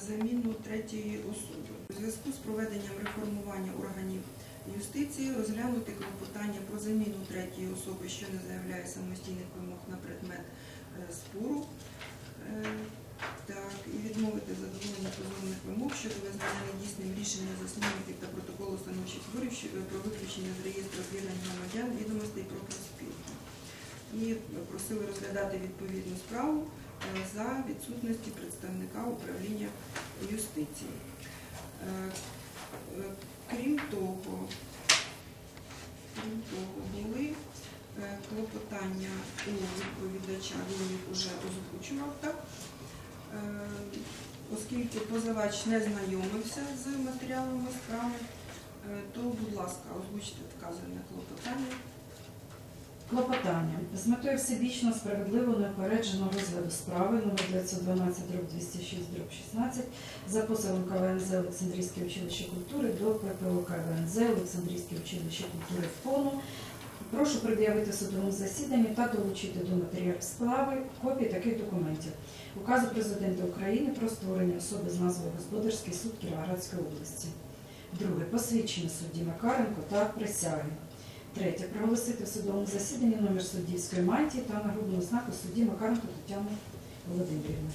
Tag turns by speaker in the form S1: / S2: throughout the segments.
S1: заміну третьої особи. У зв'язку з проведенням реформування органів юстиції розглянути клопотання про заміну третьої особи, що не заявляє самостійних вимог на предмет е, спору. Е, Так, і відмовити задоволення позовних вимог щодо визнання недійсним рішення засновників та протоколу становчих зборів е, про виключення з реєстру об'єднань громадян відомостей про профспілки. І просили розглядати відповідну справу за відсутності представника управління юстиції. Е, е, Крім того, крім того, були е, клопотання у відповідача, він їх вже озвучував, так? Оскільки позивач не знайомився з матеріалами справи, то, будь ласка, озвучте вказане клопотання.
S2: Клопотання з метою всебічно справедливо неупередженого розгляду справи номер 912 206 16 за позовом КВНЗ Олександрійське училище культури до ППО КВНЗ Олександрійське училище культури в ПОНу. Прошу пред'явити судовому засіданні та долучити до матеріалів справи копії таких документів. Указу президента України про створення особи з назвою Господарський суд Кіровоградської області. Друге. Посвідчення судді Макаренко та присяги. Третє. Проголосити в судовому засіданні номер суддівської мантії та нагрудного знаку судді Макаренко Тетяни Володимирівни.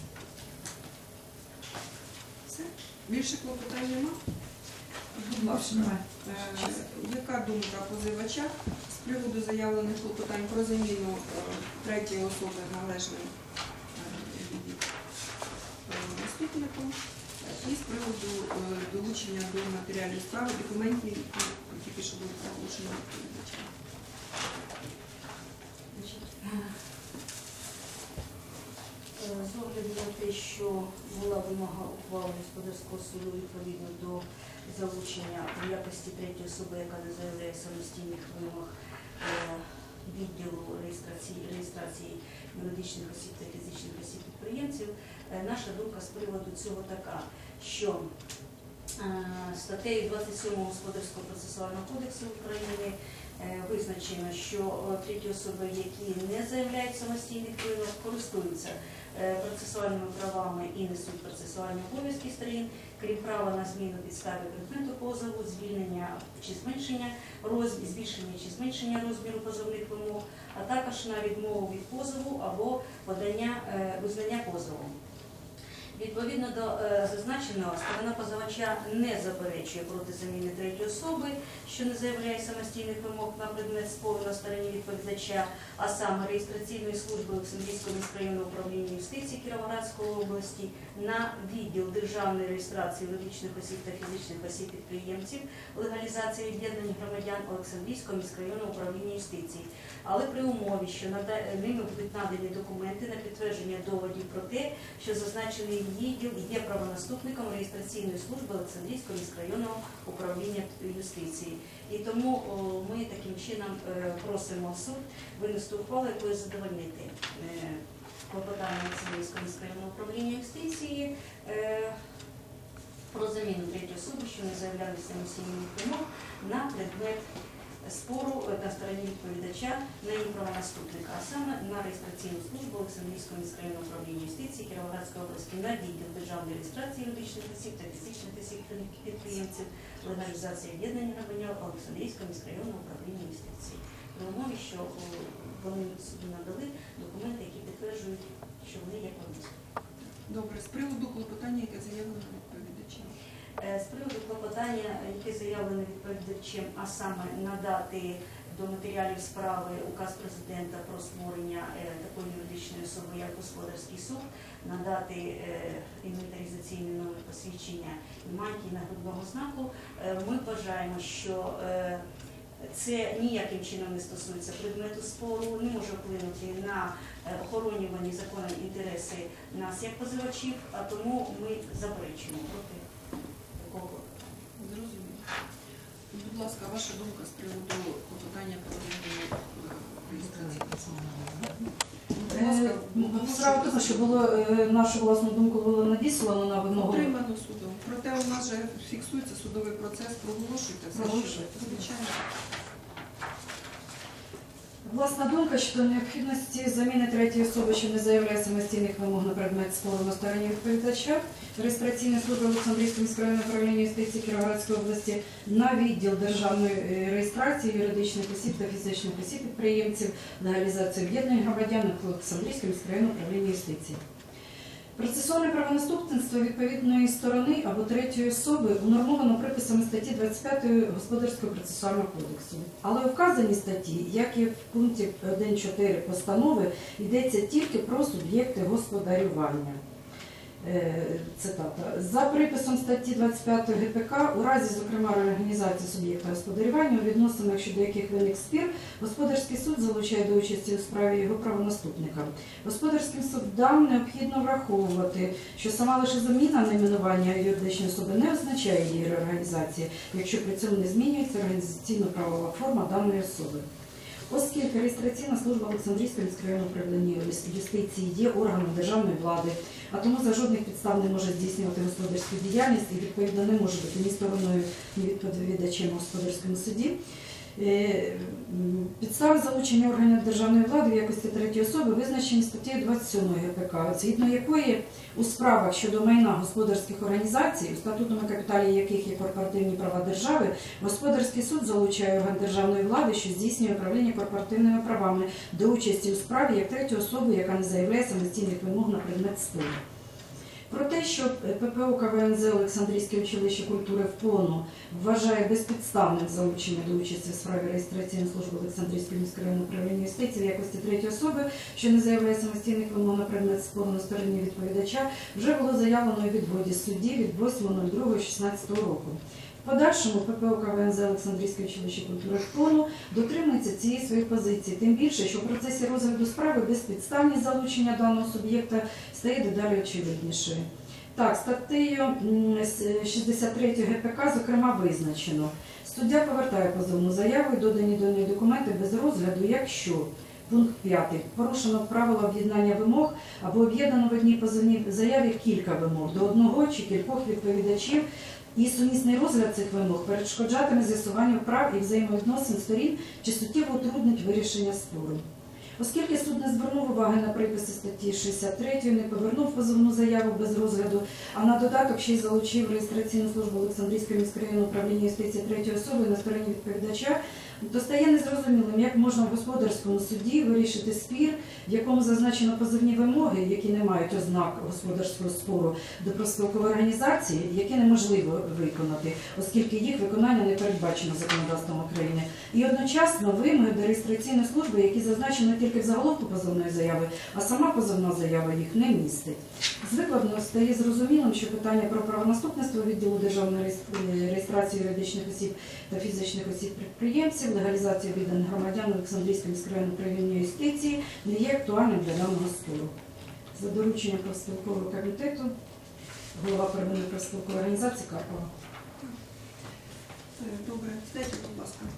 S1: Все? Більше клопотань нема? Будь ласка. Е, Яка думка позивача з приводу заявлених клопотань про заміну е, третьої особи належним е, її правонаступником і з приводу е, долучення до матеріалів справи документів, які тільки що були проголошені?
S3: Е, З огляду на те, що була вимога ухвали господарського суду відповідно до залучення в якості третьої особи, яка не заявляє самостійних вимог е, відділу реєстрації, реєстрації юридичних осіб та фізичних осіб підприємців, е, наша думка з приводу цього така, що е, статтею 27 Господарського процесуального кодексу України е, визначено, що треті особи, які не заявляють самостійних вимог, користуються процесуальними правами і несуть процесуальні обов'язки сторін, крім права на зміну підстави предмету позову, звільнення чи зменшення розміру, збільшення чи зменшення розміру позовних вимог, а також на відмову від позову або подання е, визнання позову. Відповідно до е, зазначеного, сторона позивача не заперечує проти заміни третьої особи, що не заявляє самостійних вимог на предмет спору на стороні відповідача, а саме реєстраційної служби Олександрійського міськрайонного управління юстиції Кіровоградської області на відділ державної реєстрації юридичних осіб та фізичних осіб підприємців, легалізації об'єднань громадян Олександрійського міськрайонного управління юстиції, але при умові, що ними будуть надані документи на підтвердження доводів про те, що зазначений відділ є правонаступником реєстраційної служби Олександрійського міськрайонного управління юстиції. І тому ми таким чином е, просимо суд винести ухвалу, якою задовольнити е, клопотання Олександрійського міськрайонного управління юстиції е, про заміну третьої особи, що не заявляли самостійних вимог на предмет спору на стороні відповідача на її правонаступника, а саме на реєстраційну службу Олександрійського міськрайонного управління юстиції Кіровоградської області на відділ державної реєстрації юридичних осіб та фізичних осіб підприємців, легалізації об'єднання громадян Олександрійського міськрайонного управління юстиції. При умові, що вони собі надали документи, які підтверджують, що вони є правонаступниками.
S1: Добре, з приводу клопотання, яке заявлено відповідачем.
S3: Е, З приводу клопотання, яке заявлено відповідачем, а саме надати до матеріалів справи указ президента про створення е, такої юридичної особи, як господарський суд, надати е, інвентаризаційний номер посвідчення і мантії нагрудного знаку. Ми вважаємо, що це ніяким чином не стосується предмету спору, не може вплинути на охоронювані законом інтереси нас як позивачів, а тому ми заперечуємо проти
S1: Будь ласка, ваша думка з приводу попитання про
S2: Справа в тому, що було е, нашу власну думку було надіслано на вимогу.
S1: Отримано судом. Проте у нас же фіксується судовий процес, проголошуйте все, що
S2: Проголошуйте.
S1: звичайно.
S2: Власна думка щодо необхідності заміни третьої особи, що не заявляє самостійних вимог на предмет спору на стороні відповідача реєстраційна служби Олександрівського міськрайонного управління юстиції Кіровоградської області на відділ державної е, реєстрації юридичних осіб та фізичних осіб підприємців, легалізації об'єднань громадян Олександрівського міськрайонного управління юстиції. Процесуальне правонаступництво відповідної сторони або третьої особи унормовано приписами статті 25 Господарського процесуального кодексу. Але у вказаній статті, як і в пункті 1.4 постанови, йдеться тільки про суб'єкти господарювання. Е, Цитата. За приписом статті 25 ГПК, у разі, зокрема, реорганізації суб'єкта господарювання, у відносинах, щодо яких виник спір, господарський суд залучає до участі у справі його правонаступника. Господарським судам необхідно враховувати, що сама лише заміна найменування юридичної особи не означає її реорганізації, якщо при цьому не змінюється організаційно-правова форма даної особи. Оскільки реєстраційна служба Олександрійського міськрайонного управління юстиції є органом державної влади, а тому за жодних підстав не може здійснювати господарську діяльність і відповідно не може бути ні стороною, ні відповідачем господарському суді. Е, Підстави залучення органів державної влади в якості третьої особи визначені статтею 27 ГПК, згідно якої у справах щодо майна господарських організацій, у статутному капіталі яких є корпоративні права держави, господарський суд залучає орган державної влади, що здійснює управління корпоративними правами до участі у справі як третю особу, яка не заявляє самостійних вимог на предмет спору. Про те, що ППО КВНЗ Олександрійське училище культури в ПОНу вважає безпідставним залучення до участі в справі реєстраційної служби Олександрійського міськрайонного управління юстиції в якості третьої особи, що не заявляє самостійних вимог на предмет спору на стороні відповідача, вже було заявлено у відводі судді від 8.02.16 року. Подальшому ППО КВНЗ Олександрійське училище культури ПОНу дотримується цієї своєї позиції, тим більше, що в процесі розгляду справи безпідставність залучення даного суб'єкта стає дедалі очевиднішою. Так, статтею 63 ГПК, зокрема, визначено. Суддя повертає позовну заяву і додані до неї документи без розгляду, якщо пункт 5. Порушено правило об'єднання вимог або об'єднано в одній позовній заяві кілька вимог до одного чи кількох відповідачів і сумісний розгляд цих вимог перешкоджатиме з'ясуванню прав і взаємовідносин сторін чи суттєво утруднить вирішення спору. Оскільки суд не звернув уваги на приписи статті 63, не повернув позовну заяву без розгляду, а на додаток ще й залучив реєстраційну службу Олександрійського міськрайонного управління юстиції третьої особи на стороні відповідача, то стає незрозумілим, як можна в господарському суді вирішити спір, в якому зазначено позовні вимоги, які не мають ознак господарського спору до профспілкової організації, які неможливо виконати, оскільки їх виконання не передбачено законодавством України, і одночасно вимоги до реєстраційної служби, які зазначено тільки в заголовку позовної заяви, а сама позовна заява їх не містить. З викладного стає зрозумілим, що питання про правонаступництво відділу державної реєстрації юридичних осіб та фізичних осіб підприємців, легалізації відданих громадян Олександрійського міськрайонного управління юстиції не є актуальним для даного спору. За дорученням профспілкового комітету голова первинної профспілкової організації Карпова.
S1: Е, Добре, дайте, будь ласка.